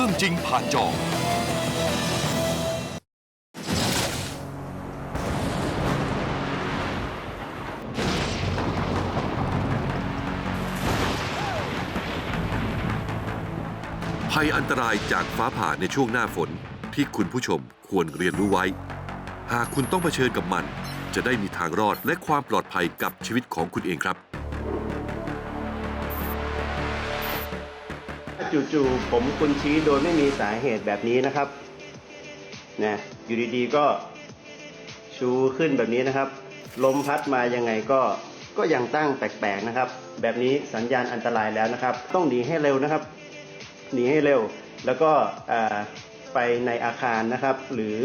รื่องจริงผ่านจอ ภัยอันตรายจากฟ้าผ่าในช่วงหน้าฝนที่คุณผู้ชมควรเรียนรู้ไว้ หากคุณต้องเผชิญกับมัน จะได้มีทางรอดและความปลอดภัยกับชีวิตของคุณเองครับ จู่ๆผมคุณชี้โดยไม่มีสาเหตุแบบนี้นะครับนะอยู่ดีๆก็ชูขึ้นแบบนี้นะครับ ลมพัดมายังไงก็ก็ยังตั้งแปลกๆนะครับ แบบนี้สัญญาณอันตรายแล้วนะครับ ต้องหนีให้เร็วนะครับ หนีให้เร็ว แล้วก็ไปในอาคารนะครับ หรือ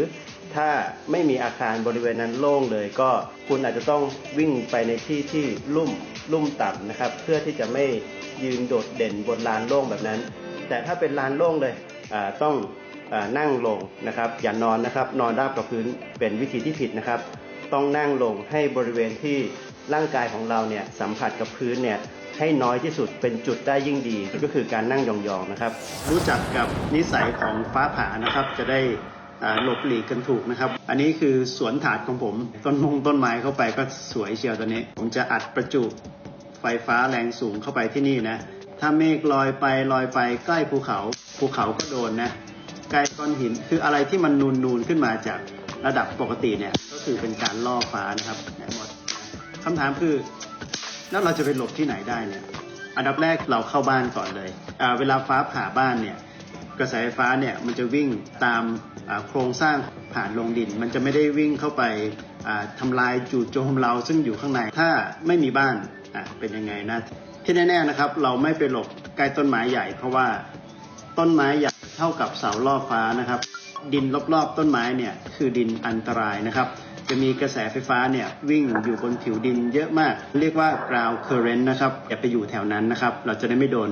ถ้าไม่มีอาคารบริเวณนั้นโล่งเลย ก็คุณอาจจะต้องวิ่งไปในที่ที่ลุ่มลุ่มต่ำนะครับ เพื่อที่จะไม่ ยืนโดดเด่นบนลานโล่งแบบนั้น แต่ถ้าเป็นลานโล่งเลยต้องอนั่งลงนะครับ อย่านอนนะครับ นอนราบกับพื้นเป็นวิธีที่ผิดนะครับ ต้องนั่งลงให้บริเวณที่ร่างกายของเราเนี่ยสัมผัสกับพื้นเนี่ยให้น้อยที่สุดเป็นจุดได้ยิ่งดี ก็คือการนั่งยองๆนะครับ รู้จักกับนิสัยของฟ้าผ่านะครับจะได้หลบหลีกกันถูกนะครับ อันนี้คือสวนถาดของผม ต้นมงต้นไม้เข้าไปก็สวยเชียวตัวนี้ ผมจะอัดประจุ ไฟฟ้าแรงสูงเข้าไปที่นี่นะ ถ้าเมฆลอยไปลอยไปใกล้ภูเขาภูเขาก็โดนนะใกล้ก้อนหินคืออะไรที่มันนูนนูนขึ้นมาจากระดับปกติเนี่ยก็คือเป็นการล่อฟ้านะครับหมดคำถามคือแล้วเราจะไปหลบที่ไหนได้เนี่ยอันดับแรกเราเข้าบ้านก่อนเลยเวลาฟ้าผ่าบ้านเนี่ยกระแสไฟฟ้าเนี่ยมันจะวิ่งตามโครงสร้างผ่านลงดิน มันจะไม่ได้วิ่งเข้าไป อ่าทำลายจู่โจมเราซึ่งอยู่ข้างในถ้าไม่มีบ้านเป็นยังไงนะที่แน่ๆนะครับ เราไม่ไปหลบใกล้ต้นไม้ใหญ่ เพราะว่าต้นไม้ใหญ่เท่ากับเสาล่อฟ้านะครับ ดินรอบๆต้นไม้เนี่ยคือดินอันตรายนะครับ จะมีกระแสไฟฟ้าเนี่ยวิ่งอยู่บนผิวดินเยอะมาก เรียกว่า ground current นะครับอย่าไปอยู่แถวนั้นนะครับ เราจะได้ไม่โดน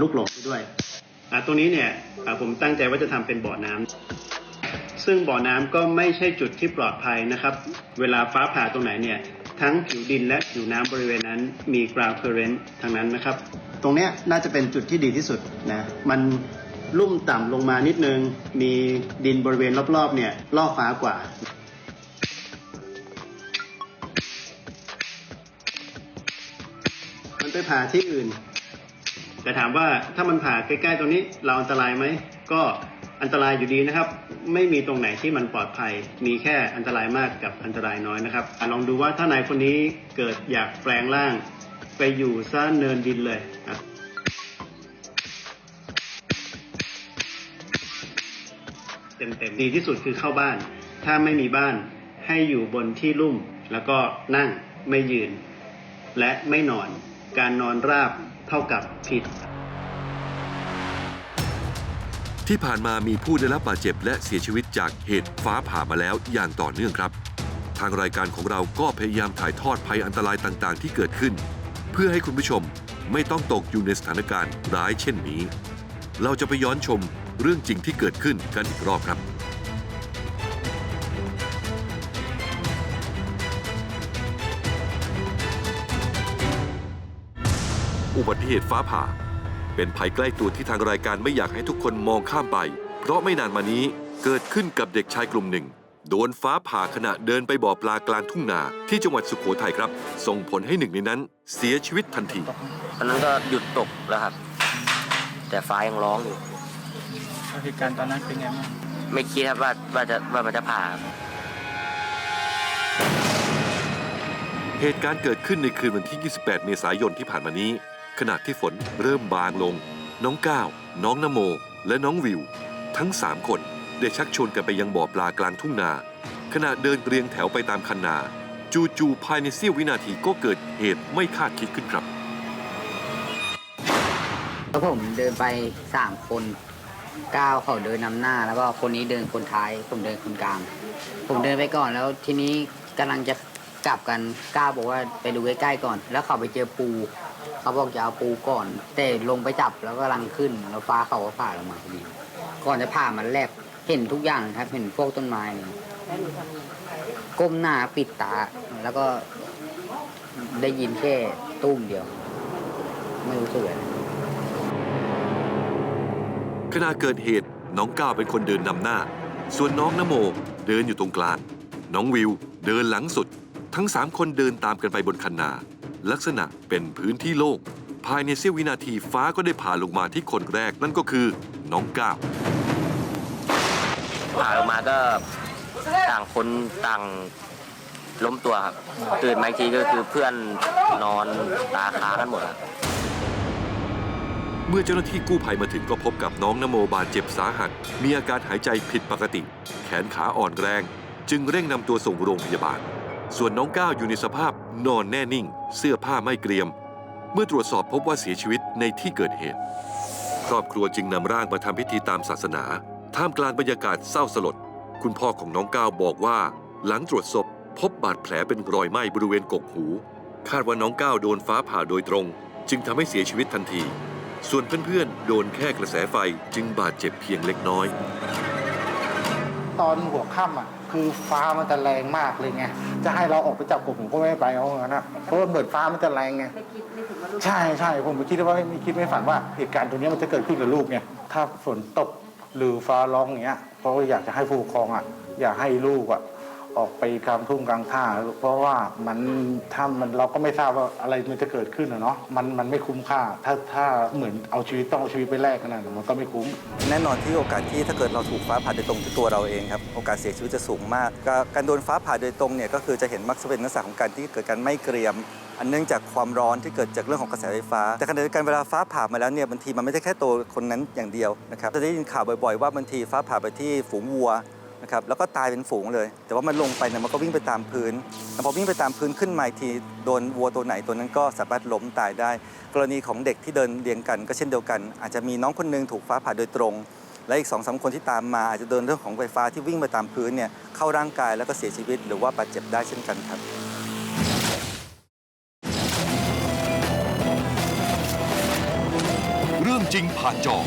ลูกหลงไปด้วยตรงนี้เนี่ยผมตั้งใจว่าจะทำเป็นบ่อน้ำ ซึ่งบ่อน้ำก็ไม่ใช่จุดที่ปลอดภัยนะครับ เวลาฟ้าผ่าตรงไหนเนี่ยทั้งผิวดินและผิวน้ำบริเวณนั้นมี ground current ทั้งนั้นนะครับ ตรงเนี้ยน่าจะเป็นจุดที่ดีที่สุดนะมันลุ่มต่ำลงมานิดนึง มีดินบริเวณรอบๆเนี่ยล่อฟ้ากว่ามันไปผ่าที่อื่นแต่ถามว่าถ้ามันผ่าใกล้ๆตรงนี้เราอันตรายไหมก็ อันตรายอยู่ดีนะครับ ไม่มีตรงไหนที่มันปลอดภัย มีแค่อันตรายมากกับอันตรายน้อยนะครับอลองดูว่าถ้านายคนนี้เกิดอยากแปลงร่าง ไปอยู่ซ่านเนินดินเลยเต็มๆดีที่สุดคือเข้าบ้าน ถ้าไม่มีบ้านให้อยู่บนที่ลุ่ม แล้วก็นั่งไม่ยืน และไม่นอน การนอนราบเท่ากับผิด ที่ผ่านมามีผู้ได้รับบาดเจ็บและเสียชีวิตจากเหตุฟ้าผ่ามาแล้วอย่างต่อเนื่องครับ ทางรายการของเราก็พยายามถ่ายทอดภัยอันตรายต่างๆ ที่เกิดขึ้น เพื่อให้คุณผู้ชมไม่ต้องตกอยู่ในสถานการณ์ร้ายเช่นนี้ เราจะไปย้อนชมเรื่องจริงที่เกิดขึ้นกันอีกรอบครับอุบัติเหตุฟ้าผ่า เป็นภัยใกล้ตัวที่ทางรายการไม่อยากให้ทุกคนมองข้ามไป เพราะไม่นานมานี้เกิดขึ้นกับเด็กชายกลุ่มหนึ่ง โดนฟ้าผ่าขณะเดินไปบ่อปลากลางทุ่งนาที่จังหวัดสุโขทัยครับ ส่งผลให้หนึ่งในนั้น เสียชีวิตทันที ตอนนั้นก็หยุดตกแล้วครับ แต่ฟ้ายังร้องอยู่ เหตุการณ์ตอนนั้นเป็นไงบ้างไม่คิดครับว่าว่าจะว่ามันจะผ่าเหตุการณ์เกิดขึ้นในคืนวันที่ 28 เมษายนที่ผ่านมานี้ ขณะที่ฝนเริ่มบางลง น้องก้าว น้องนโม และน้องวิว ทั้ง3คนได้ชักชวนกันไปยังบ่อปลากลางทุ่งนา ขณะเดินเรียงแถวไปตามคันนา จู่ๆภายในเสี้ยววินาทีก็เกิดเหตุไม่คาดคิดขึ้นครับ แล้วผมเดินไปสามคนก้าวเขาเดินนำหน้า แล้วก็คนนี้เดินคนท้าย ผมเดินคนกลาง ผมเดินไปก่อนแล้วทีนี้กำลังจะกลับกันก้าวบอกว่าไปดูใกล้ๆก่อน แล้วเขาไปเจอปู เขาบอกจะเอาปูก่อน แต่ลงไปจับแล้วก็กำลังขึ้น แล้วฟ้าเขาก็ผ่าลงมาพอดี ก่อนจะผ่ามันแลบเห็นทุกอย่างครับ เห็นพวกต้นไม้ก้มหน้าปิดตา แล้วก็ได้ยินแค่ตุ้มเดียว ไม่รู้สึกอะไรขณะเกิดเหตุน้องก้าวเป็นคนเดินนำหน้า ส่วนน้องนโมเดินอยู่ตรงกลาง น้องวิวเดินหลังสุด ทั้งสามคนเดินตามกันไปบนคันนา ลักษณะเป็นพื้นที่โล่งภายในเสี้ยววินาทีฟ้าก็ได้ผ่าลงมาที่คนแรกนั่นก็คือน้องก้าวผ่าลงมาก็ต่างคนต่างล้มตัวครับตื่นมาอีกทีก็คือเพื่อนนอนตาค้างกันหมดครับเมื่อเจ้าหน้าที่กู้ภัยมาถึงก็พบกับน้องนโมบาดเจ็บสาหัส มีอาการหายใจผิดปกติ แขนขาอ่อนแรง จึงเร่งนำตัวส่งโรงพยาบาล ส่วนน้องก้าวอยู่ในสภาพนอนแน่นิ่ง เสื้อผ้าไม่เกรียม เมื่อตรวจสอบพบว่าเสียชีวิตในที่เกิดเหตุ ครอบครัวจึงนำร่างมาทำพิธีตามศาสนา ท่ามกลางบรรยากาศเศร้าสลด คุณพ่อของน้องก้าวบอกว่า หลังตรวจศพพบบาดแผลเป็นรอยไหม้บริเวณกกหู คาดว่าน้องก้าวโดนฟ้าผ่าโดยตรง จึงทำให้เสียชีวิตทันที ส่วนเพื่อนๆโดนแค่กระแสไฟจึงบาดเจ็บเพียงเล็กน้อย ตอนหัวค่ำอะ คือฟ้ามันจะแรงมากเลยไงจะให้เราออกไปจับกบผมก็ไม่ไปเอางั้นนะเพราะว่าเหมือนฟ้ามันจะแรงไงไม่คิดไม่ถึงว่าลูกใช่ใช่ผมไม่คิดว่าไม่คิดไม่ฝันว่าเหตุการณ์ตรงนี้มันจะเกิดขึ้นกับลูกไงถ้าฝนตกหรือฟ้าร้องอย่างเงี้ยเพราะว่าอยากจะให้ผู้ปกครองอะอยากให้ลูกอะ ออกไปกลางทุ่งกลางท่า เพราะว่ามันถ้ามันเราก็ไม่ทราบว่าอะไรมันจะเกิดขึ้นอะเนาะมันมันไม่คุ้มค่า ถ้าถ้าเหมือนเอาชีวิตต้องเอาชีวิตไปแลกกันนะมันก็ไม่คุ้ม แน่นอนที่โอกาสที่ถ้าเกิดเราถูกฟ้าผ่าโดยตรงที่ตัวเราเองครับโอกาสเสียชีวิตจะสูงมาก การโดนฟ้าผ่าโดยตรงเนี่ยก็คือจะเห็นมักจะเป็นลักษณะของการที่เกิดการไม่เกรียมอันเนื่องจากความร้อนที่เกิดจากเรื่องของกระแสไฟฟ้า แต่ขณะเดียวกันเวลาฟ้าผ่ามาแล้วเนี่ยบางทีมันไม่ได้แค่ตัวคนนั้นอย่างเดียวนะครับจะได้ยินข่าวบ่อยๆ ว่าบางทีฟ้าผ่าไปที่ฝูงวัว นะครับแล้วก็ตายเป็นฝูงเลย แต่ว่ามันลงไปเนี่ยมันก็วิ่งไปตามพื้นแล้วพอวิ่งไปตามพื้นขึ้นมาอีกทีโดนวัวตัวไหนตัวนั้นก็สามารถล้มตายได้ กรณีของเด็กที่เดินเรียงกันก็เช่นเดียวกัน อาจจะมีน้องคนหนึงถูกฟ้าผ่าโดยตรง และอีกสองสามคนที่ตามมาอาจจะโดนเรื่องของไฟฟ้าที่วิ่งไปตามพื้นเนี่ยเข้าร่างกายแล้วก็เสียชีวิต หรือว่าบาดเจ็บได้เช่นกันครับเรื่องจริงผ่านจอ